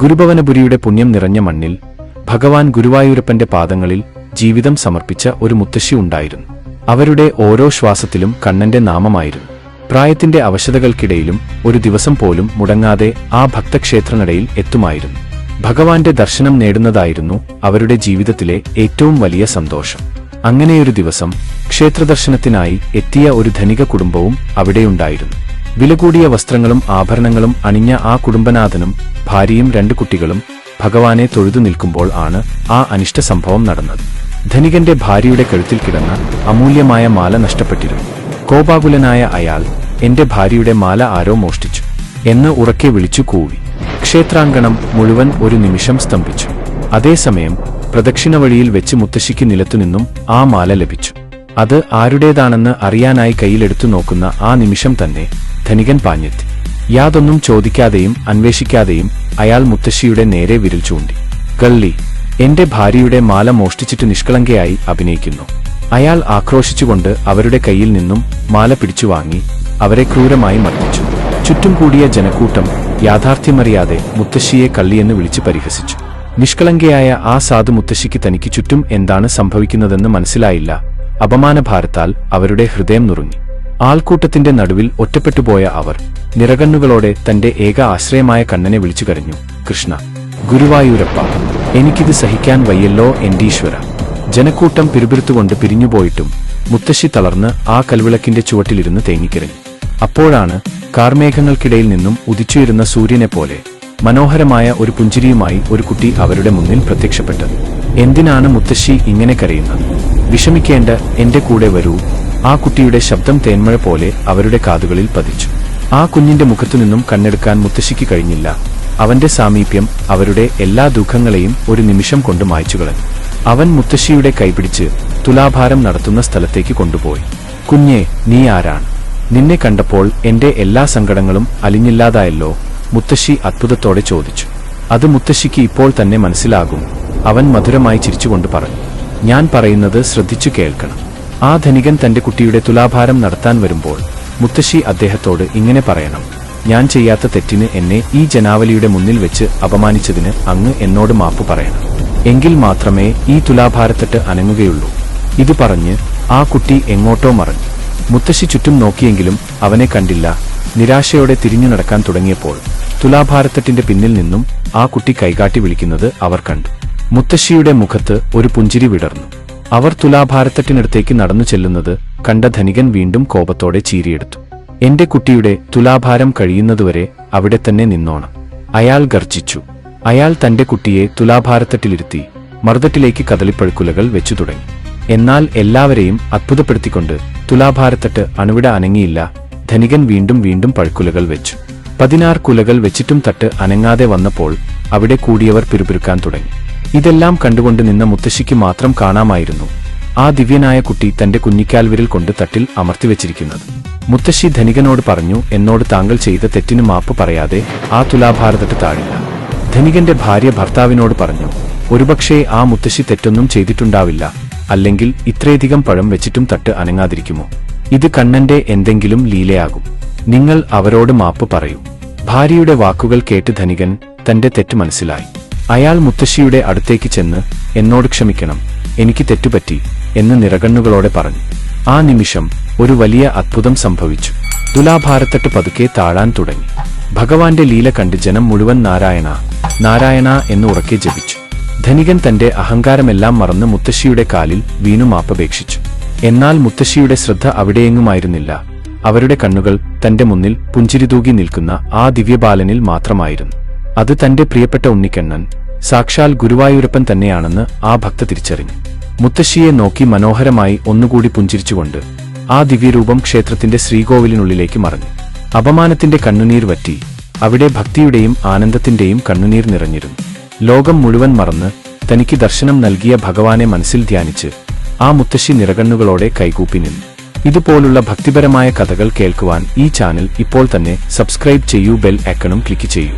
ഗുരുഭവനപുരിയുടെ പുണ്യം നിറഞ്ഞ മണ്ണിൽ ഭഗവാൻ ഗുരുവായൂരപ്പന്റെ പാദങ്ങളിൽ ജീവിതം സമർപ്പിച്ച ഒരു മുത്തശ്ശി ഉണ്ടായിരുന്നു. അവരുടെ ഓരോ ശ്വാസത്തിലും കണ്ണന്റെ നാമമായിരുന്നു. പ്രായത്തിന്റെ അവശതകൾക്കിടയിലും ഒരു ദിവസം പോലും മുടങ്ങാതെ ആ ഭക്തക്ഷേത്രനടയിൽ എത്തുമായിരുന്നു. ഭഗവാന്റെ ദർശനം നേടുന്നതായിരുന്നു അവരുടെ ജീവിതത്തിലെ ഏറ്റവും വലിയ സന്തോഷം. അങ്ങനെയൊരു ദിവസം ക്ഷേത്രദർശനത്തിനായി എത്തിയ ഒരു ധനിക കുടുംബവും അവിടെയുണ്ടായിരുന്നു. വില കൂടിയ വസ്ത്രങ്ങളും ആഭരണങ്ങളും അണിഞ്ഞ ആ കുടുംബനാഥനും ഭാര്യയും രണ്ടു കുട്ടികളും ഭഗവാനെ തൊഴുതു നിൽക്കുമ്പോൾ ആണ് ആ അനിഷ്ട സംഭവം നടന്നത്. ധനികന്റെ ഭാര്യയുടെ കഴുത്തിൽ കിടന്ന അമൂല്യമായ മാല നഷ്ടപ്പെട്ടിരുന്നു. കോപാകുലനായ അയാൾ എന്റെ ഭാര്യയുടെ മാല ആരോ മോഷ്ടിച്ചു എന്ന് ഉറക്കെ വിളിച്ചു കൂവി. ക്ഷേത്രാങ്കണം മുഴുവൻ ഒരു നിമിഷം സ്തംഭിച്ചു. അതേസമയം പ്രദക്ഷിണ വഴിയിൽ വെച്ച് മുത്തശ്ശിക്ക് നിലത്തുനിന്നും ആ മാല ലഭിച്ചു. അത് ആരുടേതാണെന്ന് അറിയാനായി കയ്യിലെടുത്തു നോക്കുന്ന ആ നിമിഷം തന്നെ ധനികൻ പാഞ്ഞെത്തി. യാതൊന്നും ചോദിക്കാതെയും അന്വേഷിക്കാതെയും അയാൾ മുത്തശ്ശിയുടെ നേരെ വിരൽ ചൂണ്ടി. കള്ളി എന്റെ ഭാര്യയുടെ മാല മോഷ്ടിച്ചിട്ട് നിഷ്കളങ്കയായി അഭിനയിക്കുന്നു. അയാൾ ആക്രോശിച്ചുകൊണ്ട് അവരുടെ കയ്യിൽ നിന്നും മാല പിടിച്ചു വാങ്ങി അവരെ ക്രൂരമായി മർദ്ദിച്ചു. ചുറ്റും കൂടിയ ജനക്കൂട്ടം യാഥാർത്ഥ്യമറിയാതെ മുത്തശ്ശിയെ കള്ളിയെന്ന് വിളിച്ച് പരിഹസിച്ചു. നിഷ്കളങ്കയായ ആ സാധു മുത്തശ്ശിക്ക് തനിക്ക് ചുറ്റും എന്താണ് സംഭവിക്കുന്നതെന്ന് മനസ്സിലായില്ല. അപമാനഭാരത്താൽ അവരുടെ ഹൃദയം നുറുങ്ങി. ആൾക്കൂട്ടത്തിന്റെ നടുവിൽ ഒറ്റപ്പെട്ടുപോയ അവർ നിറകണ്ണുകളോടെ തന്റെ ഏക ആശ്രയമായ കണ്ണനെ വിളിച്ചു കരഞ്ഞു. കൃഷ്ണ ഗുരുവായൂരപ്പ എനിക്കിത് സഹിക്കാൻ വയ്യല്ലോ എന്റീശ്വര ജനക്കൂട്ടം പിറുപിറുത്തുകൊണ്ട് പിരിഞ്ഞുപോയിട്ടും മുത്തശ്ശി തളർന്ന് ആ കൽവിളക്കിന്റെ ചുവട്ടിലിരുന്ന് തേങ്ങിക്കിറങ്ങി അപ്പോഴാണ് കാർമേഘങ്ങൾക്കിടയിൽ നിന്നും ഉദിച്ചുയരുന്ന സൂര്യനെപ്പോലെ മനോഹരമായ ഒരു പുഞ്ചിരിയുമായി ഒരു കുട്ടി അവരുടെ മുന്നിൽ പ്രത്യക്ഷപ്പെട്ടത്. എന്തിനാണ് മുത്തശ്ശി ഇങ്ങനെ കരയുന്നത്? വിഷമിക്കേണ്ട എന്റെ കൂടെ വരൂ ആ കുട്ടിയുടെ ശബ്ദം തേന്മഴ പോലെ അവരുടെ കാതുകളിൽ പതിച്ചു. ആ കുഞ്ഞിന്റെ മുഖത്തുനിന്നും കണ്ണെടുക്കാൻ മുത്തശ്ശിക്ക് കഴിഞ്ഞില്ല. അവന്റെ സാമീപ്യം അവരുടെ എല്ലാ ദുഃഖങ്ങളെയും ഒരു നിമിഷം കൊണ്ട് മായ്ച്ചുകളഞ്ഞു അവൻ മുത്തശ്ശിയുടെ കൈപിടിച്ച് തുലാഭാരം നടത്തുന്ന സ്ഥലത്തേക്ക് കൊണ്ടുപോയി. കുഞ്ഞെ നീ ആരാണ്? നിന്നെ കണ്ടപ്പോൾ എന്റെ എല്ലാ സങ്കടങ്ങളും അലിഞ്ഞില്ലാതായല്ലോ? മുത്തശ്ശി അത്ഭുതത്തോടെ ചോദിച്ചു. അത് മുത്തശ്ശിക്ക് ഇപ്പോൾ തന്നെ മനസ്സിലാകും അവൻ മധുരമായി ചിരിച്ചുകൊണ്ട് പറഞ്ഞു. ഞാൻ പറയുന്നത് ശ്രദ്ധിച്ചു കേൾക്കണം. ആ ധനികൻ തന്റെ കുട്ടിയുടെ തുലാഭാരം നടത്താൻ വരുമ്പോൾ മുത്തശ്ശി അദ്ദേഹത്തോട് ഇങ്ങനെ പറയണം ഞാൻ ചെയ്യാത്ത തെറ്റിന് എന്നെ ഈ ജനാവലിയുടെ മുന്നിൽ വെച്ച് അപമാനിച്ചതിന് അങ്ങ് എന്നോട് മാപ്പ് പറയണം. എങ്കിൽ മാത്രമേ ഈ തുലാഭാരത്തിട്ട് അനങ്ങുകയുള്ളൂ. ഇത് പറഞ്ഞ് ആ കുട്ടി എങ്ങോട്ടോ മറഞ്ഞു. മുത്തശ്ശി ചുറ്റും നോക്കിയെങ്കിലും അവനെ കണ്ടില്ല. നിരാശയോടെ തിരിഞ്ഞു നടക്കാൻ തുടങ്ങിയപ്പോൾ തുലാഭാരത്തിന്റെ പിന്നിൽ നിന്നും ആ കുട്ടി കൈകാട്ടി വിളിക്കുന്നത് അവർ കണ്ടു. മുത്തശ്ശിയുടെ മുഖത്ത് ഒരു പുഞ്ചിരി വിടർന്നു. അവർ തുലാഭാരത്തട്ടിനടുത്തേക്ക് നടന്നു ചെല്ലുന്നത് കണ്ട ധനികൻ വീണ്ടും കോപത്തോടെ ചീരിയെടുത്തു. എന്റെ കുട്ടിയുടെ തുലാഭാരം കഴിയുന്നതുവരെ അവിടെ തന്നെ നിന്നോണം അയാൾ ഗർജിച്ചു അയാൾ തന്റെ കുട്ടിയെ തുലാഭാരത്തട്ടിലിരുത്തി മറുതട്ടിലേക്ക് കദളിപ്പഴുക്കുലകൾ വെച്ചു തുടങ്ങി. എന്നാൽ എല്ലാവരെയും അത്ഭുതപ്പെടുത്തിക്കൊണ്ട് തുലാഭാരത്തട്ട് അണുവിട അനങ്ങിയില്ല ധനികൻ വീണ്ടും വീണ്ടും പഴുക്കുലകൾ വെച്ചു. പതിനാറ് കുലകൾ വെച്ചിട്ടും തട്ട് അനങ്ങാതെ വന്നപ്പോൾ അവിടെ കൂടിയവർ പിറുപിറുക്കാൻ തുടങ്ങി. ഇതെല്ലാം കണ്ടുകൊണ്ട് നിന്ന മുത്തശ്ശിക്ക് മാത്രം കാണാമായിരുന്നു. ആ ദിവ്യനായ കുട്ടി തന്റെ കുഞ്ഞിക്കാൽ വിരൽ കൊണ്ട് തട്ടിൽ അമർത്തിവെച്ചിരിക്കുന്നത് മുത്തശ്ശി ധനികനോട് പറഞ്ഞു എന്നോട് താങ്കൾ ചെയ്ത തെറ്റിന് മാപ്പ് പറയാതെ ആ തുലാഭാരതട്ട് താഴില്ല. ധനികന്റെ ഭാര്യ ഭർത്താവിനോട് പറഞ്ഞു ഒരുപക്ഷേ ആ മുത്തശ്ശി തെറ്റൊന്നും ചെയ്തിട്ടുണ്ടാവില്ല. അല്ലെങ്കിൽ ഇത്രയധികം പഴം വെച്ചിട്ടും തട്ട് അനങ്ങാതിരിക്കുമോ? ഇത് കണ്ണന്റെ എന്തെങ്കിലും ലീലയാകും. നിങ്ങൾ അവരോട് മാപ്പ് പറയൂ. ഭാര്യയുടെ വാക്കുകൾ കേട്ട് ധനികൻ തന്റെ തെറ്റ് മനസ്സിലായി. അയാൾ മുത്തശ്ശിയുടെ അടുത്തേക്ക് ചെന്ന് എന്നോട് ക്ഷമിക്കണം എനിക്ക് തെറ്റുപറ്റി എന്ന് നിറകണ്ണുകളോടെ പറഞ്ഞു. ആ നിമിഷം ഒരു വലിയ അത്ഭുതം സംഭവിച്ചു. തുലാഭാരത്തട്ട് പതുക്കെ താഴാൻ തുടങ്ങി. ഭഗവാന്റെ ലീല കണ്ട് ജനം മുഴുവൻ നാരായണ നാരായണ എന്ന് ഉറക്കെ ജപിച്ചു. ധനികൻ തന്റെ അഹങ്കാരമെല്ലാം മറന്ന് മുത്തശ്ശിയുടെ കാലിൽ വീണു മാപ്പപേക്ഷിച്ചു. എന്നാൽ മുത്തശ്ശിയുടെ ശ്രദ്ധ അവിടെയെങ്ങുമായിരുന്നില്ല. അവരുടെ കണ്ണുകൾ തന്റെ മുന്നിൽ പുഞ്ചിരിതൂകി നിൽക്കുന്ന ആ ദിവ്യബാലനിൽ മാത്രമായിരുന്നു. അത് തന്റെ പ്രിയപ്പെട്ട ഉണ്ണിക്കണ്ണൻ സാക്ഷാൽ ഗുരുവായൂരപ്പൻ തന്നെയാണെന്ന് ആ ഭക്ത തിരിച്ചറിഞ്ഞു. മുത്തശ്ശിയെ നോക്കി മനോഹരമായി ഒന്നുകൂടി പുഞ്ചിരിച്ചുകൊണ്ട് ആ ദിവ്യരൂപം ക്ഷേത്രത്തിന്റെ ശ്രീകോവിലിനുള്ളിലേക്ക് മറഞ്ഞു. അപമാനത്തിന്റെ കണ്ണുനീർ വറ്റി അവിടെ ഭക്തിയുടെയും ആനന്ദത്തിന്റെയും കണ്ണുനീർ നിറഞ്ഞിരുന്നു. ലോകം മുഴുവൻ മറന്ന് തനിക്ക് ദർശനം നൽകിയ ഭഗവാനെ മനസ്സിൽ ധ്യാനിച്ച് ആ മുത്തശ്ശി നിറകണ്ണുകളോടെ കൈകൂപ്പി നിന്നു. ഇതുപോലുള്ള ഭക്തിപരമായ കഥകൾ കേൾക്കുവാൻ ഈ ചാനൽ ഇപ്പോൾ തന്നെ സബ്സ്ക്രൈബ് ചെയ്യൂ ബെൽ ഐക്കണും ക്ലിക്ക് ചെയ്യൂ.